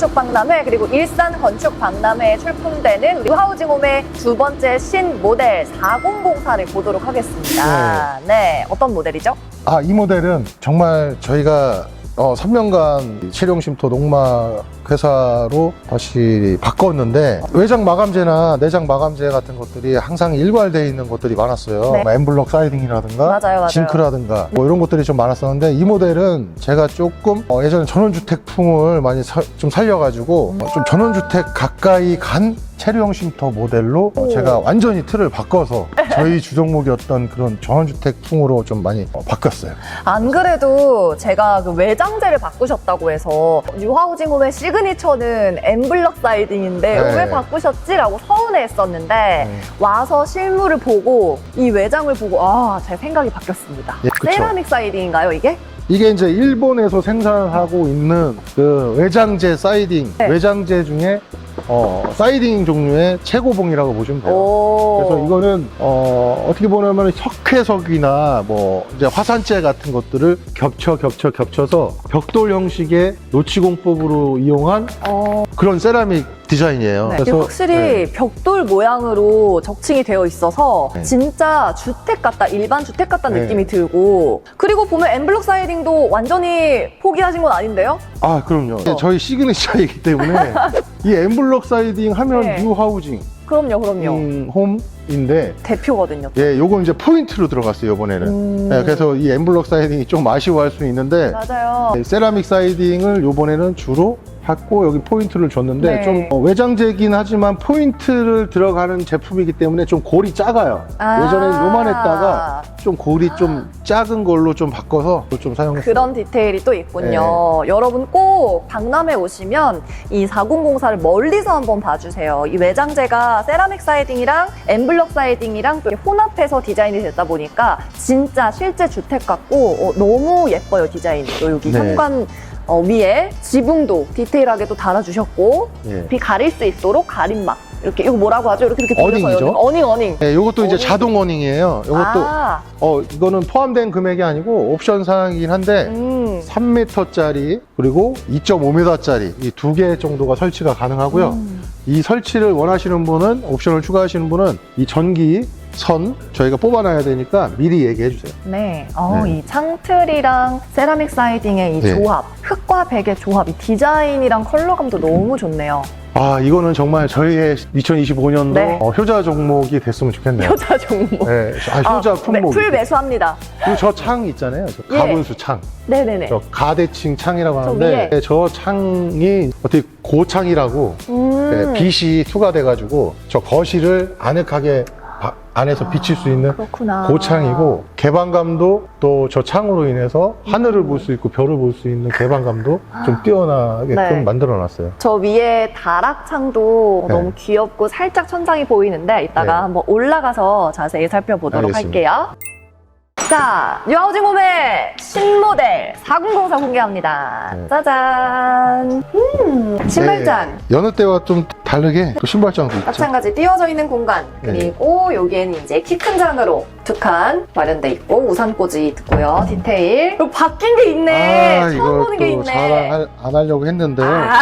건축 박람회 그리고 일산 건축 박람회에 출품되는 우리 하우징홈의 두 번째 신 모델 4004를 보도록 하겠습니다. 네. 어떤 모델이죠? 아, 이 모델은 정말 저희가 어, 3년간 체룡쉼터 농막 회사로 다시 바꿨는데 외장 마감재나 내장 마감재 같은 것들이 항상 일괄되어 있는 것들이 많았어요. 네. 뭐 엠블럭 사이딩이라든가 맞아요, 맞아요. 징크라든가 뭐 이런 것들이 좀 많았었는데 이 모델은 제가 조금 어, 예전에 전원주택풍을 많이 사- 좀 살려가지고 어, 좀 전원주택 가까이 간 체류형 쉼터 모델로 어, 오. 제가 완전히 틀을 바꿔서 저희 주종목이었던 그런 전원주택풍으로 좀 많이 어, 바뀌었어요. 안 그래도 제가 그 외장재를 바꾸셨다고 해서 뉴하우징홈의 시그니처는 엠블럭 사이딩인데 네. 왜 바꾸셨지라고 서운해 했었는데 네. 와서 실물을 보고 이 외장을 보고 아, 제 생각이 바뀌었습니다. 예, 그쵸. 세라믹 사이딩인가요, 이게? 이게 이제 일본에서 생산하고 있는 그 외장재 사이딩, 네. 외장재 중에 어, 사이딩 종류의 최고봉이라고 보시면 돼요. 오. 그래서 이거는 어, 어떻게 보면 석회석이나 뭐 이제 화산재 같은 것들을 겹쳐 겹쳐 겹쳐서 벽돌 형식의 노치공법으로 이용한 어, 그런 세라믹 디자인이에요. 네. 이게 확실히 네. 벽돌 모양으로 적층이 되어 있어서 네. 진짜 주택 같다, 일반 주택 같다는 네. 느낌이 들고 그리고 보면 엠블럭 사이딩도 완전히 포기하신 건 아닌데요? 아 그럼요. 어. 저희 시그니처이기 때문에 이 엠블럭 사이딩 하면 네. 뉴 하우징 그럼요, 그럼요. 음, 홈인데 대표거든요. 예, 요건 이제 포인트로 들어갔어요, 이번에는. 음. 네, 그래서 이 엠블럭 사이딩이 좀 아쉬워할 수 있는데 맞아요. 네, 세라믹 사이딩을 요번에는 주로 했고 여기 포인트를 줬는데 네. 좀 어, 외장재긴 하지만 포인트를 들어가는 제품이기 때문에 좀 골이 작아요. 아. 예전에는 요만했다가 좀 골이 좀 작은 걸로 좀 바꿔서 좀 사용했어요. 그런 디테일이 또 있군요. 네. 여러분 꼭 박람회 오시면 이 4004를 멀리서 한번 봐주세요. 이 외장재가 세라믹 사이딩이랑 엠블럭 사이딩이랑 또 혼합해서 디자인이 됐다 보니까 진짜 실제 주택 같고 어, 너무 예뻐요 디자인이. 또 여기 네. 현관 어, 위에 지붕도 디테일하게 또 달아주셨고 예. 비 가릴 수 있도록 가림막 이렇게 이거 뭐라고 하죠? 이렇게 이렇게 돌려서 어닝이죠. 어닝 어닝. 네, 요것도 이제 어닝. 자동 어닝이에요. 요것도 아, 어 이거는 포함된 금액이 아니고 옵션 사항이긴 한데 음. 3m짜리 그리고 2.5m짜리 이 두 개 정도가 설치가 가능하고요. 음. 이 설치를 원하시는 분은 옵션을 추가하시는 분은 이 전기 선 저희가 뽑아놔야 되니까 미리 얘기해 주세요. 네. 어, 네. 이 창틀이랑 세라믹 사이딩의 이 네. 조합, 흑과 백의 조합, 이 디자인이랑 컬러감도 너무 좋네요. 아 이거는 정말 저희의 2025년도 네. 효자 종목이 됐으면 좋겠네요. 효자 종목. 네, 아, 효자 아, 매- 품목. 풀 매수합니다. 그리고 저 창 있잖아요. 저 예. 가분수 창. 네네네. 저 가대칭 창이라고 저 하는데 위에. 네, 저 창이 어떻게 고창이라고 음. 네, 빛이 투과돼가지고 저 거실을 아늑하게 바- 안에서 비칠 수 있는 그렇구나. 고창이고 개방감도 또 저 창으로 인해서 하늘을 볼 수 있고 별을 볼 수 있는 개방감도 좀 뛰어나게끔 네. 만들어 놨어요. 저 위에 다락창도 네. 너무 귀엽고 살짝 천장이 보이는데 이따가 네. 한번 올라가서 자세히 살펴보도록 알겠습니다. 할게요. 자, 뉴하우징홈의 신모델 4004 공개합니다. 네. 짜잔. 음, 신발장. 네, 여느 때와 좀 다르게 또 신발장도 있죠. 마찬가지 띄워져 있는 공간 네. 그리고 여기에는 이제 키 큰 장으로 두 칸 마련돼 있고 우산꽂이 있고요 디테일 그리고 바뀐 게 있네 처음 이걸 보는 게또 있네 자랑 안 하려고 했는데요. 아.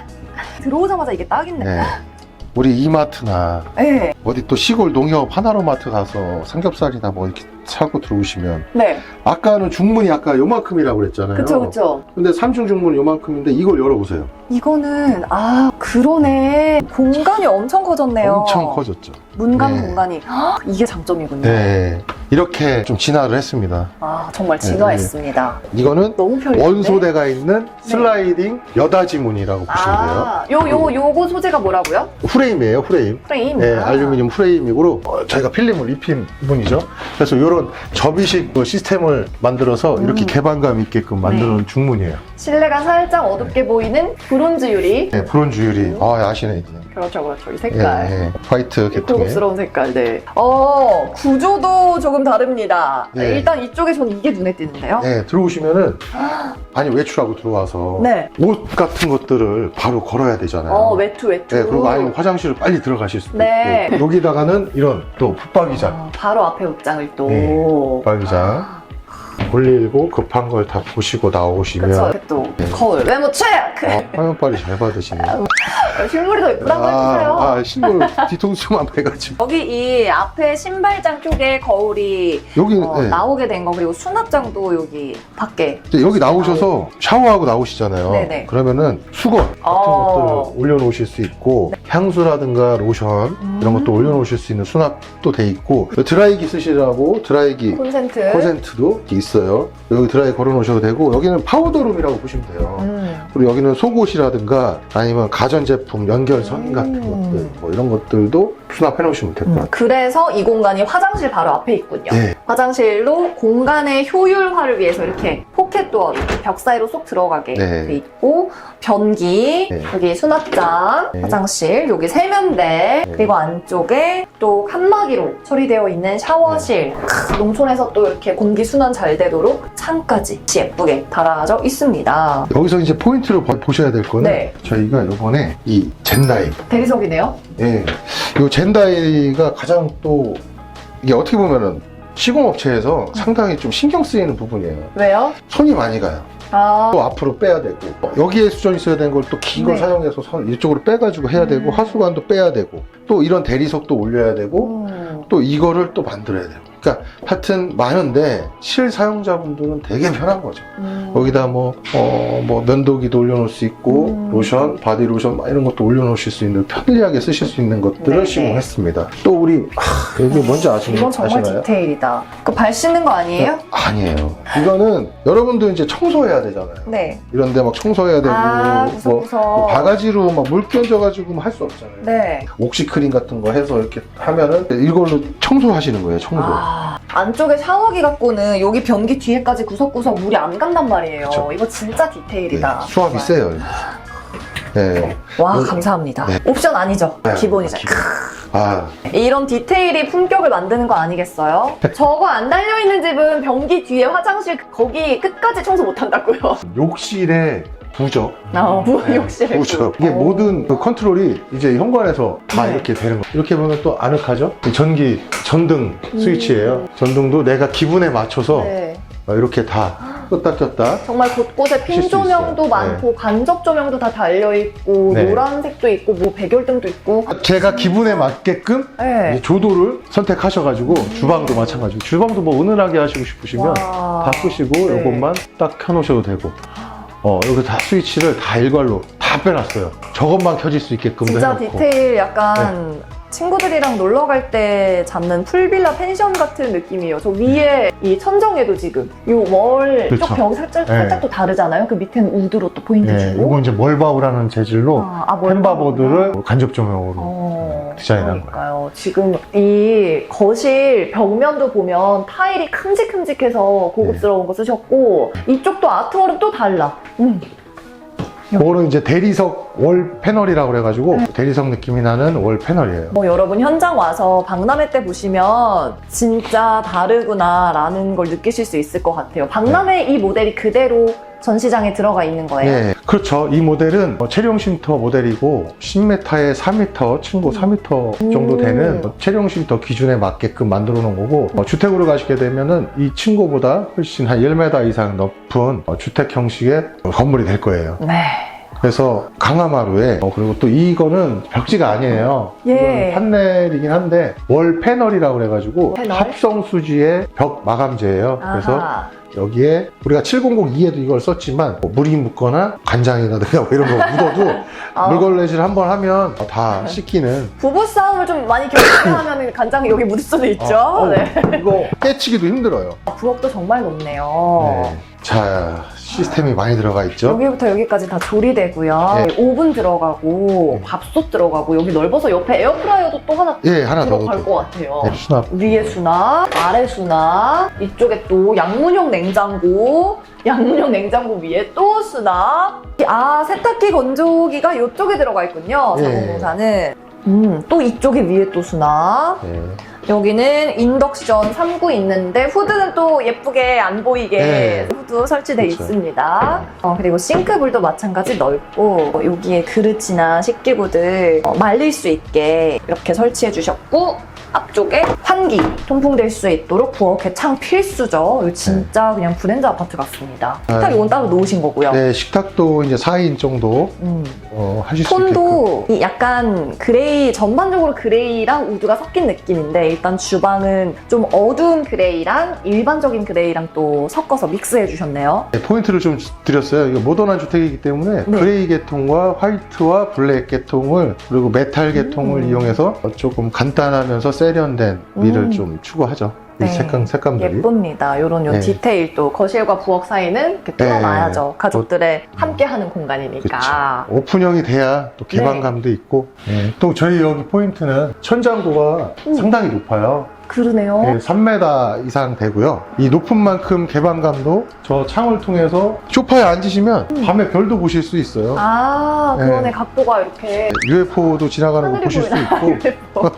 들어오자마자 이게 딱있네 네. 우리 이마트나 네. 어디 또 시골 농협 하나로마트 가서 삼겹살이나 뭐 이렇게 사고 들어오시면 네. 아까는 중문이 아까 요만큼이라고 그랬잖아요. 그쵸 그쵸 근데 삼중 중문 요만큼인데 이걸 열어보세요. 이거는 아 그러네 공간이 엄청 커졌네요 엄청 커졌죠. 문간 네. 공간이 헉, 이게 장점이군요 네. 이렇게 좀 진화를 했습니다. 아 정말 진화했습니다 이거는 너무 편리한데 원소대가 있는 슬라이딩 여다지문이라고 보시면 돼요. 아, 요, 요, 요거 소재가 뭐라고요? 프레임이에요, 프레임. 프레임. 네, 아. 알루미늄 프레임이고 어, 저희가 필름을 입힌 부분이죠. 그래서 이런 접이식 그 시스템을 만들어서 이렇게 음. 개방감 있게끔 만드는 네. 중문이에요. 실내가 살짝 어둡게 보이는 브론즈 유리. 네, 브론즈 유리. 음. 아, 아시네. 그렇죠, 그렇죠. 이 예, 색깔. 예. 화이트 계통의. 고급스러운 색깔, 네. 어, 구조도 조금 다릅니다. 네. 일단 이쪽에 저는 이게 눈에 띄는데요. 네, 들어오시면은 아니 외출하고 들어와서 네. 옷 같은 것들을 바로 걸어야 되잖아요. 어, 외투, 외투. 네, 그리고 아니면 화장실을 빨리 들어가실 수도 네. 있고 여기다가는 이런 또 붙박이장, 어, 바로 앞에 옷장을 또. 네. 붙박이장. 볼일고 급한 걸 다 보시고 나오시면 그쵸. 또 네. 거울 외모 체크. 어, 화면 빨리 잘 받으시네 요. 실물이 더 예쁘다고 해주세요. 아, 아, 신골 뒤통수만 빼가지고. 여기 이 앞에 신발장 쪽에 거울이 여기, 어, 네. 나오게 된 거 그리고 수납장도 여기 밖에 이제 여기 나오셔서 샤워하고 나오시잖아요. 네네. 그러면은 수건 같은 어. 것들 올려놓으실 수 있고 향수라든가 로션 이런 것도 음. 올려놓으실 수 있는 수납도 돼 있고 드라이기 쓰시라고 드라이기 콘센트. 콘센트도 이렇게 있어요. 여기 드라이 걸어 놓으셔도 되고 여기는 파우더룸이라고 보시면 돼요. 음. 그리고 여기는 속옷이라든가 아니면 가전제품 연결선 같은 음. 것들 뭐 이런 것들도 수납해 놓으시면 될것 음, 같아요. 그래서 이 공간이 화장실 바로 앞에 있군요. 네. 화장실로 공간의 효율화를 위해서 이렇게 포켓 도어로 벽 사이로 쏙 들어가게 네. 돼 있고 변기 네. 여기 수납장 네. 화장실 여기 세면대 그리고 안쪽에 또 칸막이로 처리되어 있는 샤워실 크, 농촌에서 또 이렇게 공기 순환 잘 되도록 창까지 예쁘게 달아져 있습니다. 여기서 이제 포인트를 보- 보셔야 될 거는 네. 저희가 이번에 이 젠다이 대리석이네요. 예. 이 젠다이가 가장 또 이게 어떻게 보면은 시공업체에서 상당히 좀 신경 쓰이는 부분이에요. 왜요? 손이 많이 가요. 아, 또 앞으로 빼야 되고 여기에 수전 있어야 되는 걸 또 긴 걸 네. 사용해서 선- 이쪽으로 빼가지고 해야 되고 음. 하수관도 빼야 되고 또 이런 대리석도 올려야 되고 음. 또 이거를 또 만들어야 되고 그러니까 하여튼 많은데 실사용자분들은 되게 편한 거죠. 음. 여기다 뭐, 어, 뭐, 면도기도 올려놓을 수 있고, 음. 로션, 바디 로션, 막 이런 것도 올려놓으실 수 있는, 편리하게 쓰실 수 있는 것들을 네네. 시공했습니다. 또 우리, 하, 여기 뭔지 아시, 이건 정말 아시나요? 디테일이다. 그 발 씻는 거 아니에요? 아니에요. 이거는 여러분도 이제 청소해야 되잖아요. 네. 이런데 막 청소해야 되고, 아, 뭐, 구석구석. 뭐 바가지로 막 물 끼얹어가지고 할 수 없잖아요. 네. 옥시크림 같은 거 해서 이렇게 하면은 이걸로 청소하시는 거예요, 청소. 아, 안쪽에 샤워기 갖고는 여기 변기 뒤에까지 구석구석 물이 안 간단 말이에요. 그쵸. 이거 진짜 디테일이다. 네, 수압이 정말. 세요. 네. 와, 네. 감사합니다. 네. 옵션 아니죠? 네, 기본이죠. 기본. 아, 이런 디테일이 품격을 만드는 거 아니겠어요? 저거 안 달려있는 집은 변기 뒤에 화장실 거기 끝까지 청소 못 한다고요. 욕실에 부적. 아, 부, 네, 욕실에. 부적. 이게 어. 모든 그 컨트롤이 이제 현관에서 다 네. 이렇게 되는 거. 이렇게 보면 또 아늑하죠? 이 전기, 전등 스위치예요. 전등도 내가 기분에 맞춰서 음. 네. 어, 이렇게 다 껐다 꼈다. 정말 곳곳에 핀 조명도. 많고 간접 조명도 다 달려 있고 네. 노란색도 있고 뭐 백열등도 있고. 제가 기분에 맞게끔 네. 이 조도를 선택하셔가지고 주방도 마찬가지고 주방도 뭐 은은하게 하시고 싶으시면 와. 끄시고 네. 이것만 딱 켜놓으셔도 되고 어 여기 다 스위치를 다 일괄로 다 빼놨어요. 저것만 켜질 수 있게끔도 진짜 해놓고. 디테일 약간 친구들이랑 놀러 갈 때 잡는 풀빌라 펜션 같은 느낌이에요. 저 위에 이 천정에도 지금 이 그렇죠. 월쪽 벽이 살짝, 네. 살짝 또 다르잖아요. 그 밑에는 우드로 또 포인트 예, 주고. 이거 이제 멀바우라는 재질로 아, 아, 뭘 펜바보드를 간접 조명으로 어, 디자인한 거예요. 그러니까요. 지금 이 거실 벽면도 보면 타일이 큼직큼직해서 고급스러운 거 쓰셨고 이쪽도 아트월은 또 달라. 음. 그거는 이제 대리석 월 패널이라고 그래가지고 네. 대리석 느낌이 나는 월 패널이에요 뭐 여러분 현장 와서 박람회 때 보시면 진짜 다르구나라는 걸 느끼실 수 있을 것 같아요. 박람회 이 모델이 그대로 전시장에 들어가 있는 거예요. 예, 그렇죠. 이 모델은 어, 체리용 쉼터 모델이고 10m에 4m, 층고 4m 정도 음. 되는 어, 체리용 쉼터 기준에 맞게끔 만들어 놓은 거고 어, 주택으로 가시게 되면은 이 층고보다 훨씬 한 10m 이상 높은 어, 주택 형식의 건물이 될 거예요. 네. 그래서 강화마루에 어, 그리고 또 이거는 벽지가 아니에요. 예. 이건 판넬이긴 한데 월 패널이라고 그래가지고 패널? 합성 수지의 벽 마감재예요. 그래서 아하. 여기에 우리가 700E에도 이걸 썼지만 뭐 물이 묻거나 간장이라든가 뭐 이런 거 묻어도 아. 물걸레질 한번 하면 다 씻기는 부부 싸움을 좀 많이 결정하면 간장이 여기 묻을 수도 있죠. 어, 어, 네. 이거 깨치기도 힘들어요. 부엌도 정말 높네요. 네. 자 시스템이 많이 들어가 있죠. 여기부터 여기까지 다 조리되고요. 네. 오븐 들어가고 네. 밥솥 들어가고 여기 넓어서 옆에 에어프라이어도 또 하나 예 하나 더 들어갈 넣어도 것 같아요. 네, 수납 위에 수납, 아래 수납, 이쪽에 또 양문형 냉장고, 양문형 냉장고 위에 또 수납. 아, 세탁기 건조기가 이쪽에 들어가 있군요. 예. 자동공사는. 음, 또 이쪽에 위에 또 수납. 예. 여기는 인덕션 3구 있는데 후드는 또 예쁘게 안 보이게 네. 후드 설치되어 그렇죠. 있습니다. 어, 그리고 싱크볼도 마찬가지 넓고 어, 여기에 그릇이나 식기구들 어, 말릴 수 있게 이렇게 설치해 주셨고 앞쪽에 환기 통풍될 수 있도록 부엌에 창 필수죠. 이거 진짜 그냥 브랜드 아파트 같습니다. 식탁 네. 이건 따로 놓으신 거고요. 네, 식탁도 이제 4인 정도 음. 어, 하실. 톤도 이 약간 그레이 전반적으로 그레이랑 우드가 섞인 느낌인데 일단 주방은 좀 어두운 그레이랑 일반적인 그레이랑 또 섞어서 믹스해 주셨네요. 네, 포인트를 좀 드렸어요. 이게 모던한 주택이기 때문에 네. 그레이 계통과 화이트와 블랙 계통을 그리고 메탈 계통을 음. 이용해서 조금 간단하면서 세련된 미를 음. 좀 추구하죠. 이 네. 색감 색감들이. 예쁩니다. 이런 요 네. 디테일도 거실과 부엌 사이는 이렇게 네. 뚫어놔야죠. 가족들의 함께하는 공간이니까. 그렇죠. 오픈형이 돼야 또 개방감도 있고 네. 또 저희 여기 포인트는 천장고가 음. 상당히 높아요. 그러네요. 네, 3m 이상 되고요. 이 높은 만큼 개방감도 저 창을 통해서 소파에 앉으시면 밤에 별도 보실 수 있어요. 음. 아, 그러네. 네. 각도가 이렇게 UFO도 지나가는 거 하늘이 보실 수 보이나? 있고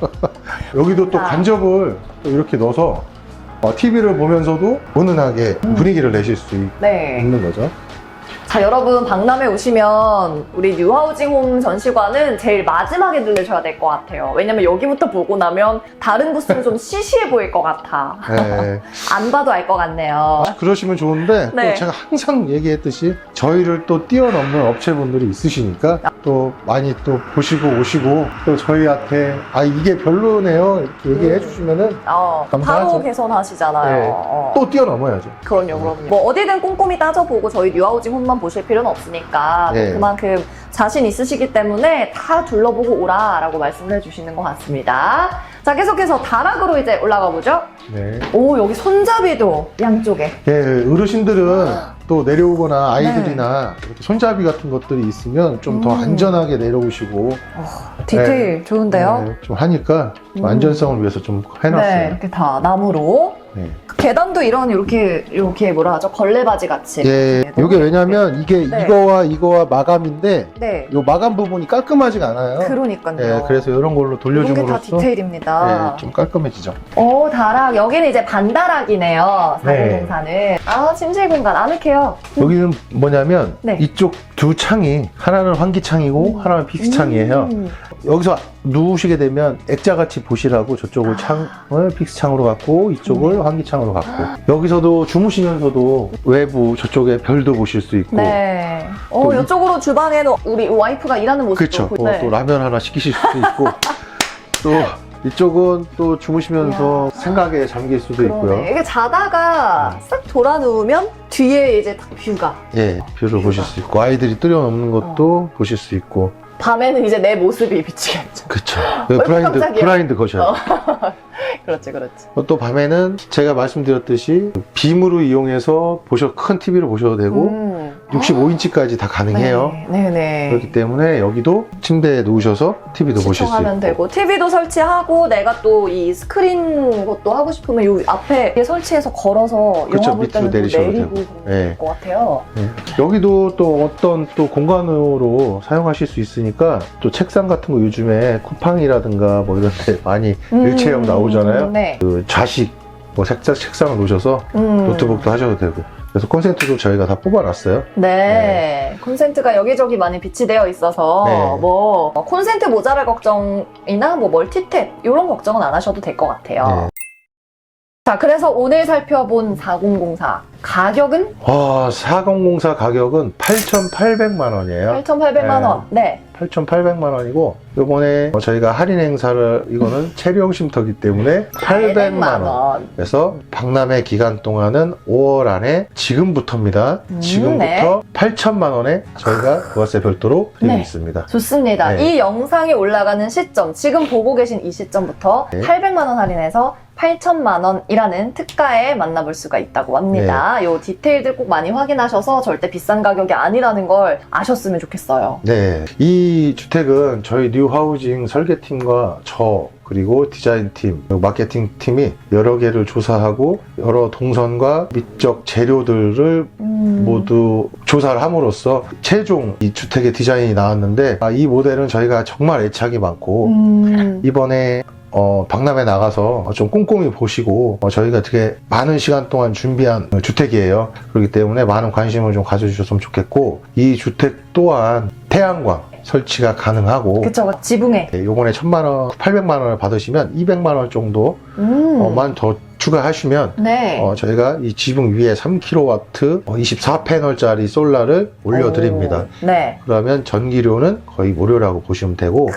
여기도 또 아. 간접을 또 이렇게 넣어서 TV를 보면서도 은은하게 음. 분위기를 내실 수 있- 네. 있는 거죠. 자, 여러분, 박람회 오시면 우리 뉴하우징 홈 전시관은 제일 마지막에 들르셔야 될 것 같아요. 왜냐면 여기부터 보고 나면 다른 부스는 좀 시시해 보일 것 같아. 네. 안 봐도 알 것 같네요. 그러시면 좋은데 네. 또 제가 항상 얘기했듯이 저희를 또 뛰어넘는 업체분들이 있으시니까 또 많이 또 보시고 오시고 또 저희한테 아 이게 별로네요 이렇게 얘기해 음. 주시면은 어, 감사하죠. 바로 개선하시잖아요. 네. 어. 또 뛰어넘어야죠. 그럼요, 그럼요. 뭐 어디든 꼼꼼히 따져보고 저희 뉴하우징 홈만 보실 필요는 없으니까 또 네. 그만큼 자신 있으시기 때문에 다 둘러보고 오라라고 말씀을 해주시는 것 같습니다. 자, 계속해서 다락으로 이제 올라가 보죠. 네. 오, 여기 손잡이도 양쪽에. 예, 어르신들은 또 내려오거나 네. 아이들이나 이렇게 손잡이 같은 것들이 있으면 좀 더 음. 안전하게 내려오시고 디테일 좋은데요? 네, 좀 하니까 좀 음. 안전성을 위해서 좀 네, 해놨어요. 이렇게 다 나무로. 네. 계단도 이런 이렇게 이렇게 뭐라 하죠? 걸레 바지 같이. 예, 이게 왜냐면 이게 네. 이거와 이거와 마감인데 네. 이 마감 부분이 깔끔하지가 않아요. 그러니까요. 예, 그래서 이런 걸로 이런 게 다 돌려줌으로써 디테일입니다. 예, 좀 깔끔해지죠. 오, 다락. 여기는 이제 반다락이네요. 네. 4공사는. 아, 침실 공간 아늑해요. 여기는 뭐냐면 네. 이쪽 두 창이 하나는 환기창이고 하나는 픽스창이에요. 음. 여기서 누우시게 되면 액자같이 보시라고 저쪽을 창을 픽스창으로 갖고 이쪽을 네. 환기창으로 갖고 여기서도 주무시면서도 외부 저쪽에 별도 보실 수 있고 네. 어, 또 이- 이쪽으로 주방에는 우리 와이프가 일하는 모습도 그렇죠. 보이고. 또, 네. 또 라면 하나 시키실 수도 있고 또 이쪽은 또 주무시면서 생각에 잠길 수도 있고요. 그러네. 이게 자다가 싹 돌아 누우면 뒤에 이제 딱 뷰가. 예, 뷰를 보실 수 있고 아이들이 뛰어넘는 것도 어. 보실 수 있고 밤에는 이제 내 모습이 비치겠죠. 그렇죠. 어이, 브라인드 깜짝이야. 브라인드 거셔요. 어. 그렇지, 그렇지. 또 밤에는 제가 말씀드렸듯이 빔으로 이용해서 보셔 큰 TV를 보셔도 되고 음. 65인치까지 다 가능해요. 네, 네. 그렇기 때문에 여기도 침대에 누우셔서 TV도 보실 수 시청하면 있고. 되고 TV도 설치하고 내가 또 이 스크린 것도 하고 싶으면 요 앞에 설치해서 걸어서 그쵸, 영화 볼 밑으로 또 내리셔도 내리고 되고. 그럴 네. 것 같아요. 네. 여기도 또 어떤 또 공간으로 사용하실 수 있으니까 또 책상 같은 거 요즘에 쿠팡이라든가 뭐 이런 데 많이 일체형 나오잖아요. 네. 그 좌식 뭐 책상, 책상을 놓으셔서 음. 노트북도 하셔도 되고. 그래서 콘센트도 저희가 다 뽑아놨어요. 네. 콘센트가 여기저기 많이 비치되어 있어서 네. 뭐 콘센트 모자랄 걱정이나 뭐 멀티탭 이런 걱정은 안 하셔도 될 것 같아요. 네. 자, 그래서 오늘 살펴본 4004 가격은 와, 4004 가격은 8,800만 원이에요. 8,800만 네. 원. 네. 8,800만 원이고 요번에 저희가 할인 행사를 이거는 체리형 쉼터기 때문에 800만 원. 그래서 박람회 기간 동안은 5월 안에 지금부터입니다. 음, 지금부터 네. 8천만 원에 저희가 부가세 별도로 드리고 네. 있습니다. 좋습니다. 네. 이 영상이 올라가는 시점, 지금 보고 계신 이 시점부터 네. 800만 원 할인해서 8천만 원이라는 특가에 만나볼 수가 있다고 합니다. 네. 요 디테일들 꼭 많이 확인하셔서 절대 비싼 가격이 아니라는 걸 아셨으면 좋겠어요. 네. 이 주택은 저희 뉴 하우징 설계팀과 저 그리고 디자인팀, 그리고 마케팅 팀이 여러 개를 조사하고 여러 동선과 미적 재료들을 음. 모두 조사를 함으로써 최종 이 주택의 디자인이 나왔는데 아, 이 모델은 저희가 정말 애착이 많고 음. 이번에 어, 박람회 나가서 좀 꼼꼼히 보시고 어, 저희가 되게 많은 시간 동안 준비한 주택이에요. 그렇기 때문에 많은 관심을 좀 가져주셨으면 좋겠고 이 주택 또한 태양광 설치가 가능하고 그쵸, 지붕에. 네, 요번에 천만 원, 800만 원을 받으시면 200만 원 정도만 음. 더 추가하시면 네. 어, 저희가 이 지붕 위에 3kW 24패널짜리 솔라를 올려드립니다. 오, 네. 그러면 전기료는 거의 무료라고 보시면 되고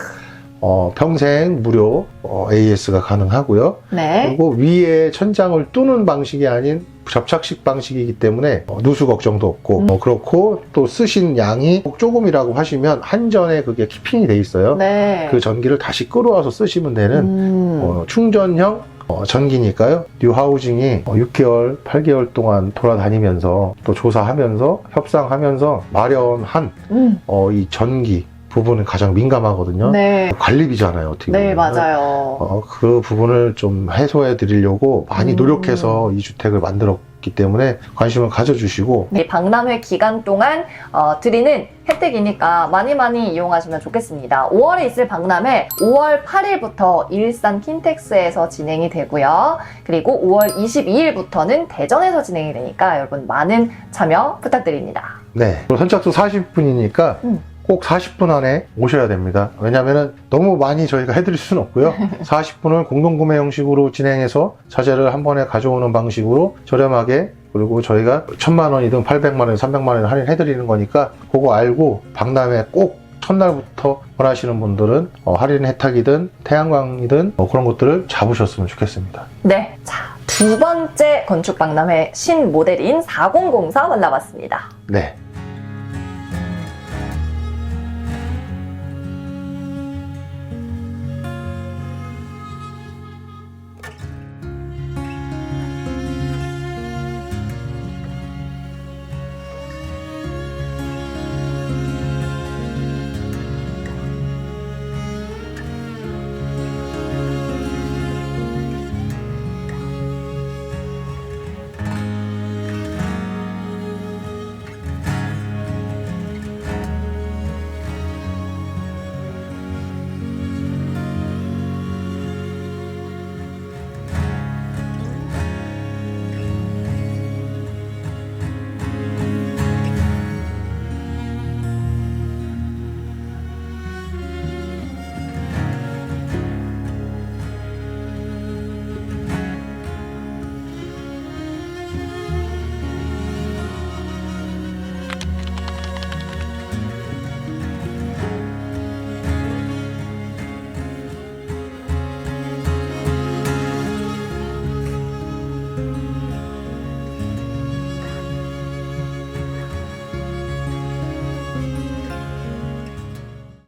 어, 평생 무료 어, AS가 가능하고요. 네. 그리고 위에 천장을 뚜는 방식이 아닌 접착식 방식이기 때문에 어, 누수 걱정도 없고 음. 어, 그렇고 또 쓰신 양이 조금이라고 하시면 한전에 그게 키핑이 돼 있어요. 네. 그 전기를 다시 끌어와서 쓰시면 되는 음. 어, 충전형 어, 전기니까요. 뉴 하우징이 어, 6개월, 8개월 동안 돌아다니면서 또 조사하면서 협상하면서 마련한 음. 어, 이 전기 부분은 가장 민감하거든요. 네. 관리비잖아요, 어떻게 네, 보면. 맞아요. 어, 그 부분을 좀 해소해 드리려고 많이 음. 노력해서 이 주택을 만들었기 때문에 관심을 가져주시고 이 박람회 기간 동안 어, 드리는 혜택이니까 많이 많이 이용하시면 좋겠습니다. 5월에 있을 박람회 5월 8일부터 일산 킨텍스에서 진행이 되고요. 그리고 5월 22일부터는 대전에서 진행이 되니까 여러분 많은 참여 부탁드립니다. 네. 선착순 40분이니까 음. 꼭 40분 안에 오셔야 됩니다. 왜냐하면 너무 많이 저희가 해드릴 수는 없고요. 40분을 공동구매 형식으로 진행해서 자재를 한 번에 가져오는 방식으로 저렴하게 그리고 저희가 천만 원이든 800만 원, 300만 원 할인해 드리는 거니까 그거 알고 박람회 꼭 첫날부터 원하시는 분들은 어, 할인 혜택이든 태양광이든 뭐 그런 것들을 잡으셨으면 좋겠습니다. 네. 자, 두 번째 건축 박람회 신모델인 4004 만나봤습니다. 네.